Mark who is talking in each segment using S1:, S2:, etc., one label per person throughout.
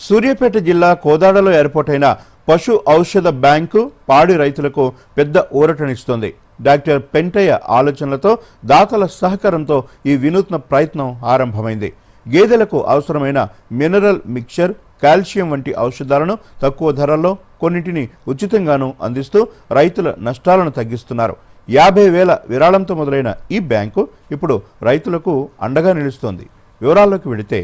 S1: సూర్యాపేట జిల్లా కోదాడలో ఏర్పాటైన పశు ఔషధ బ్యాంకు పాడి రైతులకు పెద్ద ఊరటనిస్తోంది. డాక్టర్ పెంటయ్య ఆలోచనలతో దాతల సహకారంతో ఈ వినూత్న ప్రయత్నం ఆరంభమైంది. గేదెలకు అవసరమైన మినరల్ మిక్చర్ కాల్షియం వంటి ఔషధాలను తక్కువ ధరల్లో కొన్నింటిని ఉచితంగాను అందిస్తూ రైతుల నష్టాలను తగ్గిస్తున్నారు. యాభై వేల విరాళంతో మొదలైన ఈ బ్యాంకు ఇప్పుడు రైతులకు అండగా నిలుస్తోంది. వివరాల్లోకి వెళితే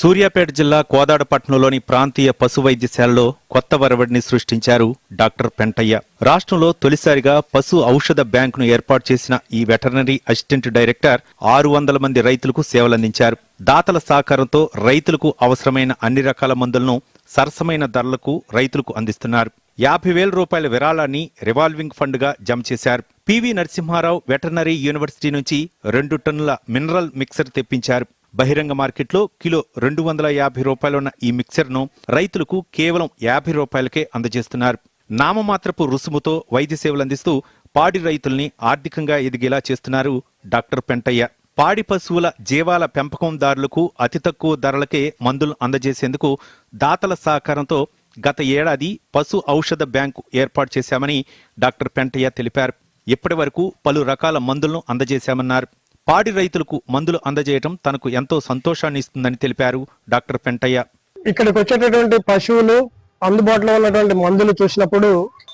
S2: సూర్యాపేట జిల్లా కోదాడపట్నంలోని ప్రాంతీయ పశు వైద్యశాలలో కొత్త వరవడిని సృష్టించారు డాక్టర్ పెంటయ్య. రాష్ట్రంలో తొలిసారిగా పశు ఔషధ బ్యాంకును ఏర్పాటు చేసిన ఈ వెటర్నరీ అసిస్టెంట్ డైరెక్టర్ ఆరు వందల మంది రైతులకు సేవలందించారు. దాతల సహకారంతో రైతులకు అవసరమైన అన్ని రకాల మందులను సరసమైన ధరలకు రైతులకు అందిస్తున్నారు. యాభై వేల రూపాయల విరాళాన్ని రివాల్వింగ్ ఫండ్గా జమ చేశారు. పివి నరసింహారావు వెటర్నరీ యూనివర్సిటీ నుంచి రెండు టన్నుల మినరల్ మిక్సర్ తెప్పించారు. బహిరంగ మార్కెట్లో కిలో రెండు వందల యాభై రూపాయలున్న ఈ మిక్సర్ను రైతులకు కేవలం యాభై రూపాయలకే అందజేస్తున్నారు. నామమాత్రపు రుసుముతో వైద్య సేవలు అందిస్తూ పాడి రైతుల్ని ఆర్థికంగా ఎదిగేలా చేస్తున్నారు డాక్టర్ పెంటయ్య. పాడి పశువుల జీవాల పెంపకందారులకు అతి తక్కువ ధరలకే మందులు అందజేసేందుకు దాతల సహకారంతో గత ఏడాది పశు ఔషధ బ్యాంకు ఏర్పాటు చేశామని డాక్టర్ పెంటయ్య తెలిపారు. ఇప్పటి వరకు పలు రకాల మందులను అందజేశామన్నారు. పాడి రైతులకు మందులు అందజేయడం తనకు ఎంతో సంతోషాన్ని ఇస్తుందని తెలిపారు డాక్టర్ పెంటయ్య.
S3: ఇక్కడికి వచ్చేటటువంటి పశువులు అందుబాటులో ఉన్నటువంటి మందులు చూసినప్పుడు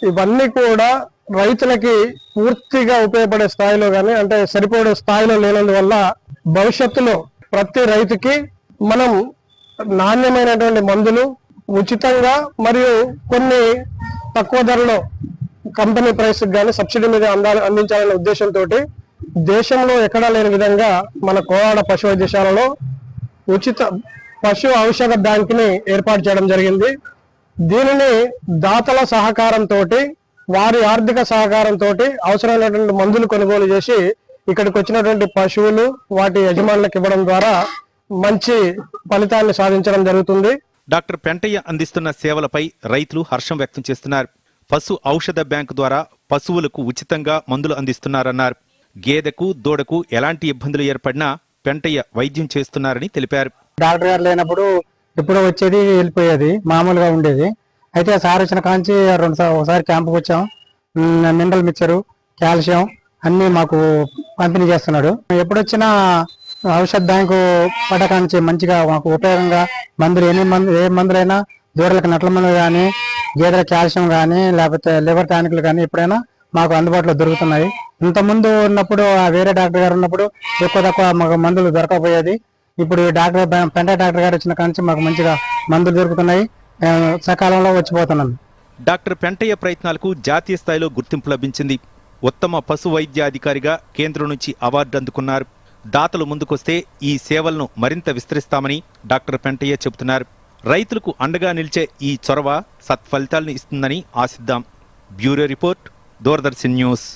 S3: ఇవన్నీ కూడా రైతులకి పూర్తిగా ఉపయోగపడే స్థాయిలో కానీ అంటే సరిపడే స్థాయిలో లేనందువల్ల భవిష్యత్తులో ప్రతి రైతుకి మనం నాణ్యమైనటువంటి మందులు ఉచితంగా మరియు కొన్ని తక్కువ ధరలో కంపెనీ ప్రైస్ కానీ సబ్సిడీ మీద అందాలి అందించాలనే ఉద్దేశంతో దేశంలో ఎక్కడా లేని విధంగా మన కోవాడ పశు వైద్యశాలలో ఉచిత పశు ఔషధ బ్యాంక్ని ఏర్పాటు చేయడం జరిగింది. దీనిని దాతల సహకారంతో వారి ఆర్థిక సహకారంతో అవసరమైనటువంటి మందులు కొనుగోలు చేసి ఇక్కడికి వచ్చినటువంటి పశువులు వాటి యజమానులకు ఇవ్వడం ద్వారా మంచి ఫలితాన్ని సాధించడం జరుగుతుంది.
S2: డాక్టర్ పెంటయ్య అందిస్తున్న సేవలపై రైతులు హర్షం వ్యక్తం చేస్తున్నారు. పశు ఔషధ బ్యాంకు ద్వారా పశువులకు ఉచితంగా మందులు అందిస్తున్నారన్నారు. గేదెకు దూడకు ఎలాంటి ఇబ్బందులు ఏర్పడినా పెంటయ్య వైద్యం చేస్తున్నారని తెలిపారు.
S4: డాక్టర్ గారు లేనప్పుడు ఎప్పుడో వచ్చేది వెళ్ళిపోయేది మామూలుగా ఉండేది. అయితే సార్ వచ్చిన కాంచి రెండు ఒకసారి క్యాంపుకి వచ్చాం. మినరల్ మిక్చరు కాల్షియం అన్ని మాకు పంపిణీ చేస్తున్నాడు. ఎప్పుడొచ్చినా ఔషధ బ్యాంకు పడకాంచి మంచిగా మాకు ఉపయోగంగా మందులు ఎన్ని మందు ఏ మందులైనా దూడలకు నట్ల మందులు కానీ గేదెల కాల్షియం కానీ లేకపోతే లివర్ టానిక్లు కానీ ఎప్పుడైనా మాకు అందుబాటులో దొరుకుతున్నాయి. ఇంత ముందు ఉన్నప్పుడు ఆ వేరే డాక్టర్ గారు ఉన్నప్పుడు ఎక్కువ తక్కువ మాకు మందులు దొరకకపోయేది. ఇప్పుడు డాక్టర్ పెంట డాక్టర్ గారు వచ్చిన కాంచి మాకు మంచిగా మందులు దొరుకుతున్నాయి. సకాలంలో వచ్చిపోతున్నాం.
S2: డాక్టర్ పెంటయ్య ప్రయత్నాలకు జాతీయ స్థాయిలో గుర్తింపు లభించింది. ఉత్తమ పశు వైద్యాధికారిగా కేంద్రం నుంచి అవార్డు అందుకున్నారు. దాతలు ముందుకొస్తే ఈ సేవలను మరింత విస్తరిస్తామని డాక్టర్ పెంటయ్య చెబుతున్నారు. రైతులకు అండగా నిలిచే ఈ చొరవ సత్ఫలితాలను ఇస్తుందని ఆశిద్దాం. Bureau report Doordarshan news.